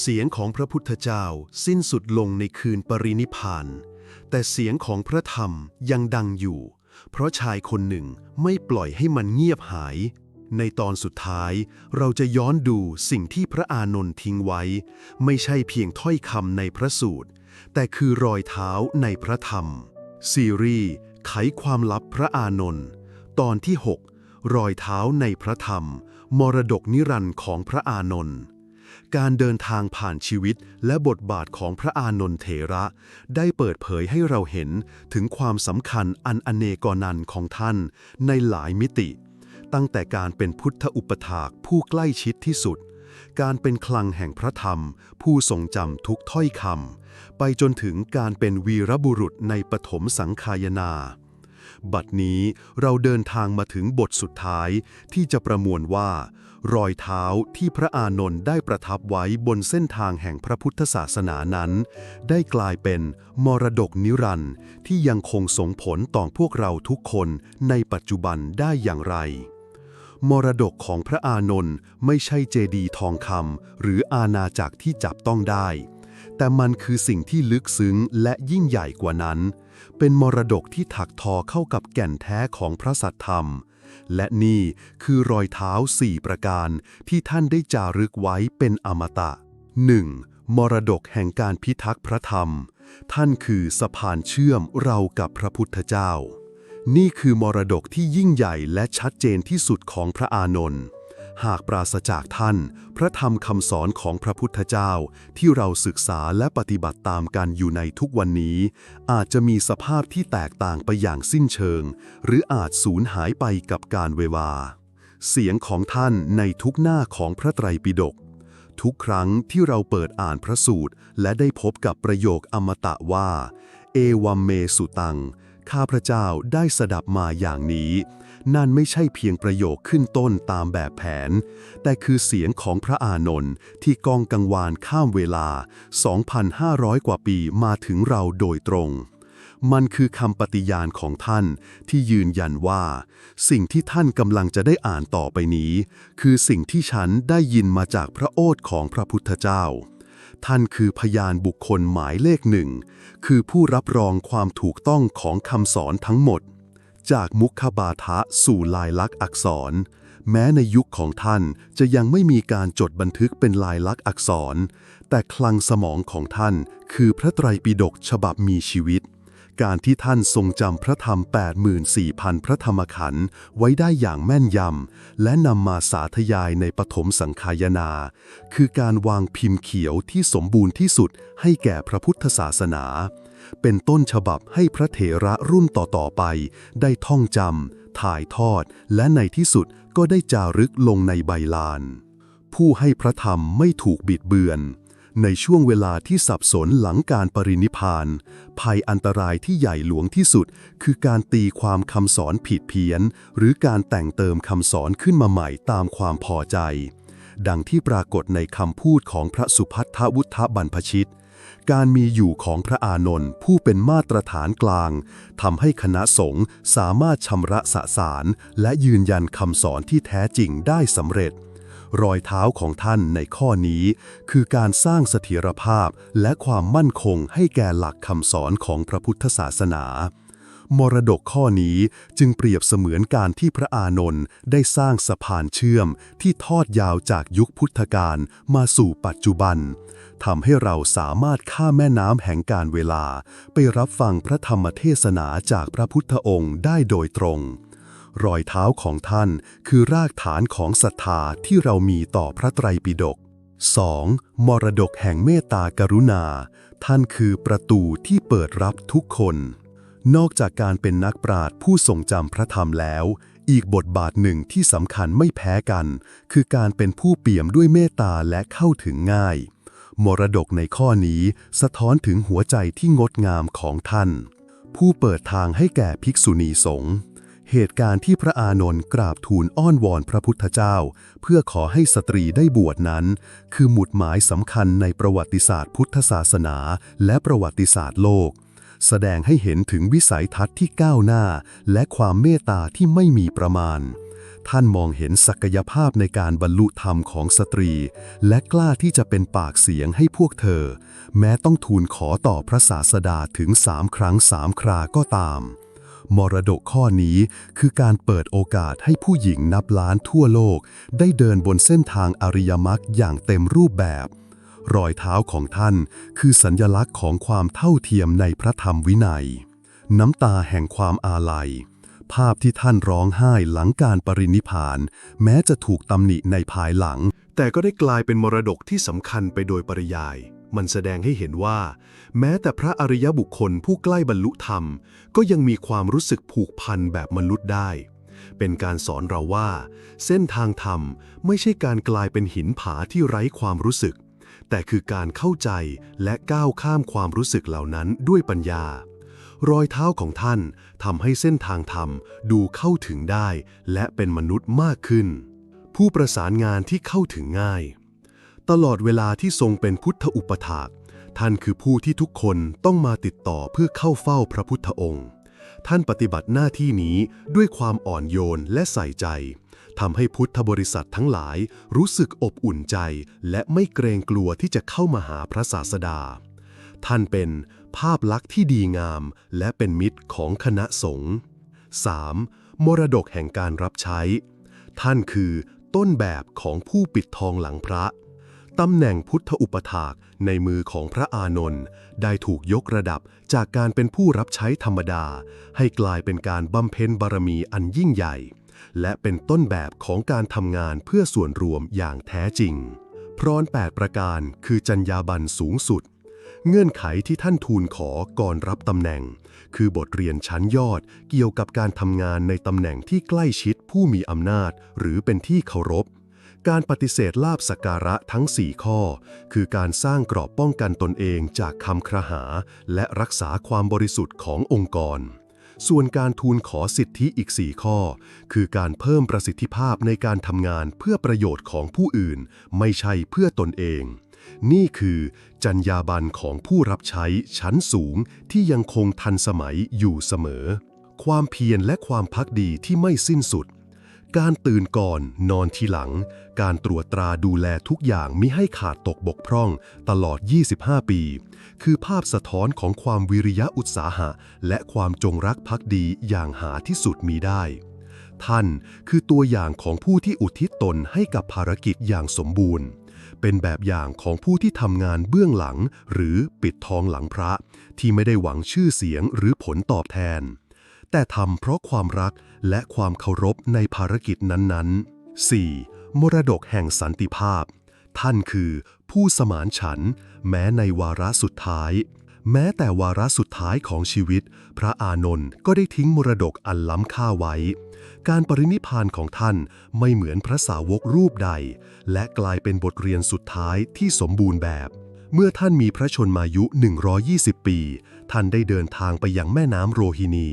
เสียงของพระพุทธเจ้าสิ้นสุดลงในคืนปรินิพาน แต่เสียงของพระธรรมยังดังอยู่ เพราะชายคนหนึ่งไม่ปล่อยให้มันเงียบหาย ในตอนสุดท้าย เราจะย้อนดูสิ่งที่พระอานนท์ทิ้งไว้ ไม่ใช่เพียงถ้อยคำในพระสูตร แต่คือรอยเท้าในพระธรรม ซีรีส์ไขความลับพระอานนท์ตอนที่ 6 รอยเท้าในพระธรรม มรดกนิรันดร์ของพระอานนท์ การเดินทางผ่านชีวิตและบทบาทของพระอานนท์เถระ ได้เปิดเผยให้เราเห็นถึงความสำคัญอันอเนกนันของท่านในหลายมิติ ตั้งแต่การเป็นพุทธอุปถากผู้ใกล้ชิดที่สุด การเป็นคลังแห่งพระธรรม ผู้ทรงจำทุกถ้อยคำไปจนถึงการเป็นวีรบุรุษในปฐมสังคายนา บัดนี้เราเดินทางมาถึงบทสุดท้ายที่จะประมวลว่า รอยเท้าที่พระอานนท์ได้ประทับไว้บนเส้นทางแห่งพระพุทธศาสนานั้น ได้กลายเป็นมรดกนิรันดร์ที่ยังคงส่งผลต่อพวกเราทุกคนในปัจจุบันได้อย่างไร มรดกของพระอานนท์ไม่ใช่เจดีย์ทองคำหรืออาณาจักรที่จับต้องได้ แต่มันคือสิ่งที่ลึกซึ้งและยิ่งใหญ่กว่านั้น เป็นมรดกที่ถักทอเข้ากับแก่นแท้ของพระสัทธรรม และนี่คือรอยเท้าสี่ประการที่ท่านได้จารึกไว้เป็นอมตะ 1. มรดกแห่งการพิทักษ์พระธรรม ท่านคือสะพานเชื่อมเรากับพระพุทธเจ้า นี่คือมรดกที่ยิ่งใหญ่และชัดเจนที่สุดของพระอานนท์ หากปราศจากท่าน พระธรรมคำสอนของพระพุทธเจ้าที่เราศึกษาและปฏิบัติตามกันอยู่ในทุกวันนี้ อาจจะมีสภาพที่แตกต่างไปอย่างสิ้นเชิง หรืออาจสูญหายไปกับการเวลาเสียงของท่านในทุกหน้าของพระไตรปิฎกทุกครั้งที่เราเปิดอ่านพระสูตร และได้พบกับประโยคอมตะว่า เอวัมเมสุตัง ข้าพระเจ้าได้สดับมาอย่างนี้ นั่นไม่ใช่เพียงประโยคขึ้นต้นตามแบบแผน แต่คือเสียงของพระอานนท์ที่กองกังวานข้ามเวลา 2,500 กว่าปีมาถึงเราโดยตรง มันคือคำปฏิญาณของท่านที่ยืนยันว่า สิ่งที่ท่านกำลังจะได้อ่านต่อไปนี้ คือสิ่งที่ฉันได้ยินมาจากพระโอษของพระพุทธเจ้าท่านคือพยานบุคคลหมายเลขหนึ่ง คือผู้รับรองความถูกต้องของคำสอนทั้งหมด จากมุขบาทะสู่ลายลักษณ์อักษร แม้ในยุคของท่านจะยังไม่มีการจดบันทึกเป็นลายลักษณ์อักษร แต่คลังสมองของท่านคือพระไตรปิฎกฉบับมีชีวิต การที่ท่านทรงจำพระธรรม 84,000 พระธรรมขันธ์ไว้ได้อย่างแม่นยำ และนำมาสาธยายในปฐมสังคายนา คือการวางพิมพ์เขียวที่สมบูรณ์ที่สุดให้แก่พระพุทธศาสนา เป็นต้นฉบับให้พระเถระรุ่นต่อๆไป ได้ท่องจำ ถ่ายทอด และในที่สุดก็ได้จารึกลงในใบลาน ผู้ให้พระธรรมไม่ถูกบิดเบือน ในช่วงเวลาที่สับสนหลังการปรินิพาน ภัยอันตรายที่ใหญ่หลวงที่สุด คือการตีความคำสอนผิดเพี้ยน หรือการแต่งเติมคำสอนขึ้นมาใหม่ตามความพอใจ ดังที่ปรากฏในคำพูดของพระสุพัทธวุฒบรรพชิต การมีอยู่ของพระอานนท์ผู้เป็นมาตรฐานกลางทำให้คณะสงฆ์สามารถชำระสะสาร และยืนยันคำสอนที่แท้จริงได้สำเร็จ รอยเท้าของท่านในข้อนี้ คือการสร้างเสถียรภาพและความมั่นคงให้แก่หลักคำสอนของพระพุทธศาสนา มรดกข้อนี้จึงเปรียบเสมือนการที่พระอานนท์ได้สร้างสะพานเชื่อมที่ทอดยาวจากยุคพุทธกาลมาสู่ปัจจุบันทำให้เราสามารถข้ามแม่น้ำแห่งการเวลา ไปรับฟังพระธรรมเทศนาจากพระพุทธองค์ได้โดยตรง รอยเท้าของท่านคือรากฐานของศรัทธาที่เรามีต่อพระไตรปิฎก 2. มรดกแห่งเมตตากรุณา ท่านคือประตูที่เปิดรับทุกคน นอกจากการเป็นนักปราชญ์ผู้ทรงจำพระธรรมแล้ว อีกบทบาทหนึ่งที่สำคัญไม่แพ้กัน คือการเป็นผู้เปี่ยมด้วยเมตตาและเข้าถึงง่าย มรดกในข้อนี้สะท้อนถึงหัวใจที่งดงามของท่าน ผู้เปิดทางให้แก่ภิกษุณีสงฆ์ เหตุการณ์ที่พระอานนท์กราบทูลอ้อนวอนพระพุทธเจ้า เพื่อขอให้สตรีได้บวชนั้น คือหมุดหมายสำคัญในประวัติศาสตร์พุทธศาสนาและประวัติศาสตร์โลก แสดงให้เห็นถึงวิสัยทัศน์ที่ก้าวหน้า และความเมตตาที่ไม่มีประมาณ ท่านมองเห็นศักยภาพในการบรรลุธรรมของสตรี และกล้าที่จะเป็นปากเสียงให้พวกเธอ แม้ต้องทูลขอต่อพระศาสดาถึงสามครั้งสามคราก็ตาม มรดกข้อนี้คือการเปิดโอกาสให้ผู้หญิงนับล้านทั่วโลก ได้เดินบนเส้นทางอริยมรรคอย่างเต็มรูปแบบ รอยเท้าของท่านคือสัญญลักษณ์ของความเท่าเทียมในพระธรรมวินัย น้ำตาแห่งความอาลัย ภาพที่ท่านร้องไห้หลังการปรินิพพาน แม้จะถูกตำหนิในภายหลัง แต่ก็ได้กลายเป็นมรดกที่สำคัญไปโดยปริยาย มันแสดงให้เห็นว่า แม้แต่พระอริยบุคคลผู้ใกล้บรรลุธรรม ก็ยังมีความรู้สึกผูกพันแบบมนุษย์ได้ เป็นการสอนเราว่า เส้นทางธรรมไม่ใช่การกลายเป็นหินผาที่ไร้ความรู้สึก แต่คือการเข้าใจและก้าวข้ามความรู้สึกเหล่านั้นด้วยปัญญารอยเท้าของท่านทำให้เส้นทางธรรมดูเข้าถึงได้ และเป็นมนุษย์มากขึ้น ผู้ประสานงานที่เข้าถึงง่าย ตลอดเวลาที่ทรงเป็นพุทธอุปถาก ท่านคือผู้ที่ทุกคนต้องมาติดต่อเพื่อเข้าเฝ้าพระพุทธองค์ ท่านปฏิบัติหน้าที่นี้ด้วยความอ่อนโยนและใส่ใจทำให้พุทธบริษัททั้งหลายรู้สึกอบอุ่นใจ และไม่เกรงกลัวที่จะเข้ามาหาพระศาสดา ท่านเป็นภาพลักษณ์ที่ดีงาม และเป็นมิตรของคณะสงฆ์ 3. มรดกแห่งการรับใช้ ท่านคือต้นแบบของผู้ปิดทองหลังพระ ตำแหน่งพุทธอุปถากในมือของพระอานนท์ได้ถูกยกระดับจากการเป็นผู้รับใช้ธรรมดา ให้กลายเป็นการบำเพ็ญบารมีอันยิ่งใหญ่ และเป็นต้นแบบของการทำงานเพื่อส่วนรวมอย่างแท้จริง พรอน 8 ประการคือจรรยาบรรณสูงสุด เงื่อนไขที่ท่านทูลขอก่อนรับตำแหน่ง คือบทเรียนชั้นยอดเกี่ยวกับการทำงานในตำแหน่งที่ใกล้ชิดผู้มีอำนาจ หรือเป็นที่เคารพ การปฏิเสธลาบสักการะทั้ง 4 ข้อ คือการสร้างกรอบป้องกันตนเองจากคำครหา และรักษาความบริสุทธิ์ขององค์กร ส่วนการทูลขอสิทธิอีก 4 ข้อ คือการเพิ่มประสิทธิภาพในการทำงานเพื่อประโยชน์ของผู้อื่น ไม่ใช่เพื่อตนเอง นี่คือจรรยาบรรณของผู้รับใช้ชั้นสูงที่ยังคงทันสมัยอยู่เสมอ ความเพียรและความพักดีที่ไม่สิ้นสุด การตื่นก่อนนอนทีหลัง การตรวจตราดูแลทุกอย่างมิให้ขาดตกบกพร่องตลอด 25 ปี คือภาพสะท้อนของความวิริยะอุตสาหะ และความจงรักภักดีอย่างหาที่สุดมีได้ ท่านคือตัวอย่างของผู้ที่อุทิศตนให้กับภารกิจอย่างสมบูรณ์ เป็นแบบอย่างของผู้ที่ทำงานเบื้องหลัง หรือปิดทองหลังพระ ที่ไม่ได้หวังชื่อเสียงหรือผลตอบแทน แต่ทำเพราะความรักและความเคารพในภารกิจนั้นๆ 4. มรดกแห่งสันติภาพ ท่านคือผู้สมานฉันท์แม้ในวาระสุดท้าย แม้แต่วาระสุดท้ายของชีวิต พระอานนท์ก็ได้ทิ้งมรดกอันล้ำค่าไว้ การปรินิพานของท่านไม่เหมือนพระสาวกรูปใด และกลายเป็นบทเรียนสุดท้ายที่สมบูรณ์แบบ เมื่อท่านมีพระชนมายุ 120 ปี ท่านได้เดินทางไปยังแม่น้ำโรฮินี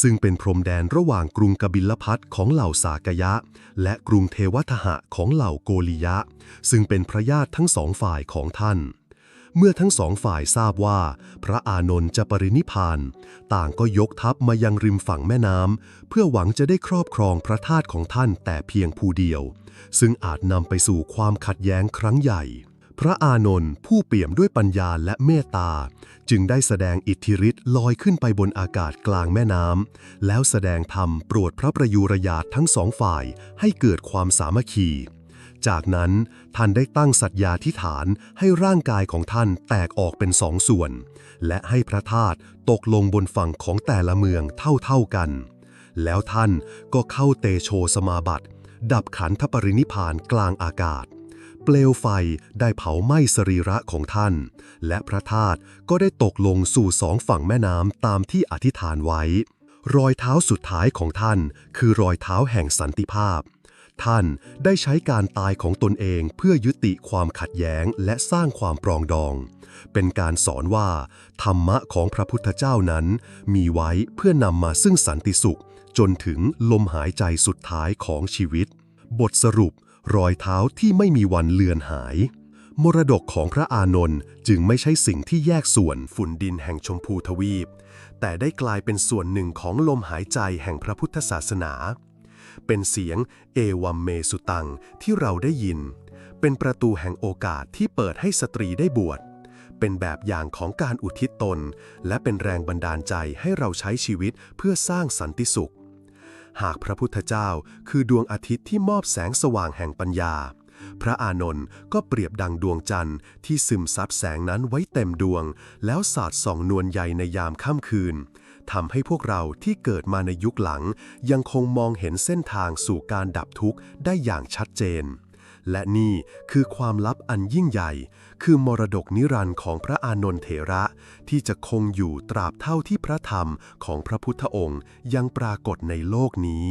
ซึ่งเป็นพรมแดนระหว่างกรุงกบิลพัทของเหล่าสากยะ และกรุงเทวทหะของเหล่าโกริยะ ซึ่งเป็นพระญาติทั้งสองฝ่ายของท่าน เมื่อทั้งสองฝ่ายทราบว่า พระอานนท์จะปรินิพพาน ต่างก็ยกทัพมายังริมฝั่งแม่น้ำเพื่อหวังจะได้ครอบครองพระธาตุของท่านแต่เพียงผู้เดียว ซึ่งอาจนำไปสู่ความขัดแย้งครั้งใหญ่ พระอานนท์ผู้เปี่ยมด้วยปัญญาและเมตตา จึงได้แสดงอิทธิฤทธิ์ลอยขึ้นไปบนอากาศกลางแม่น้ำแล้วแสดงธรรมโปรดพระประยุรญาตทั้งสองฝ่ายให้เกิดความสามัคคี จากนั้นท่านได้ตั้งสัตยาธิฐานให้ร่างกายของท่านแตกออกเป็นสองส่วน และให้พระธาตุตกลงบนฝั่งของแต่ละเมืองเท่าๆกัน แล้วท่านก็เข้าเตโชสมาบัติ ดับขันธปรินิพพานกลางอากาศ เปลวไฟได้เผาไหม้สรีระของท่าน และพระธาตุก็ได้ตกลงสู่สองฝั่งแม่น้ำตามที่อธิษฐานไว้ รอยเท้าสุดท้ายของท่าน คือรอยเท้าแห่งสันติภาพ ท่านได้ใช้การตายของตนเองเพื่อยุติความขัดแย้งและสร้างความปรองดอง เป็นการสอนว่า ธรรมะของพระพุทธเจ้านั้น มีไว้เพื่อนำมาซึ่งสันติสุข จนถึงลมหายใจสุดท้ายของชีวิต บทสรุป รอยเท้าที่ไม่มีวันเลือนหาย มรดกของพระอานนท์จึงไม่ใช่สิ่งที่แยกส่วนฝุ่นดินแห่งชมพูทวีป แต่ได้กลายเป็นส่วนหนึ่งของลมหายใจแห่งพระพุทธศาสนา เป็นเสียงเอวัมเมสุตังที่เราได้ยิน เป็นประตูแห่งโอกาสที่เปิดให้สตรีได้บวชเป็นแบบอย่างของการอุทิศตน และเป็นแรงบันดาลใจให้เราใช้ชีวิตเพื่อสร้างสันติสุข หากพระพุทธเจ้าคือดวงอาทิตย์ที่มอบแสงสว่างแห่งปัญญา พระอานนท์ก็เปรียบดังดวงจันทร์ที่ซึมซับแสงนั้นไว้เต็มดวง แล้วสาดส่องนวลใยในยามค่ำคืนทำให้พวกเราที่เกิดมาในยุคหลัง ยังคงมองเห็นเส้นทางสู่การดับทุกข์ได้อย่างชัดเจน และนี่คือความลับอันยิ่งใหญ่ คือมรดกนิรันดร์ของพระอานนทเถระ ที่จะคงอยู่ตราบเท่าที่พระธรรมของพระพุทธองค์ยังปรากฏในโลกนี้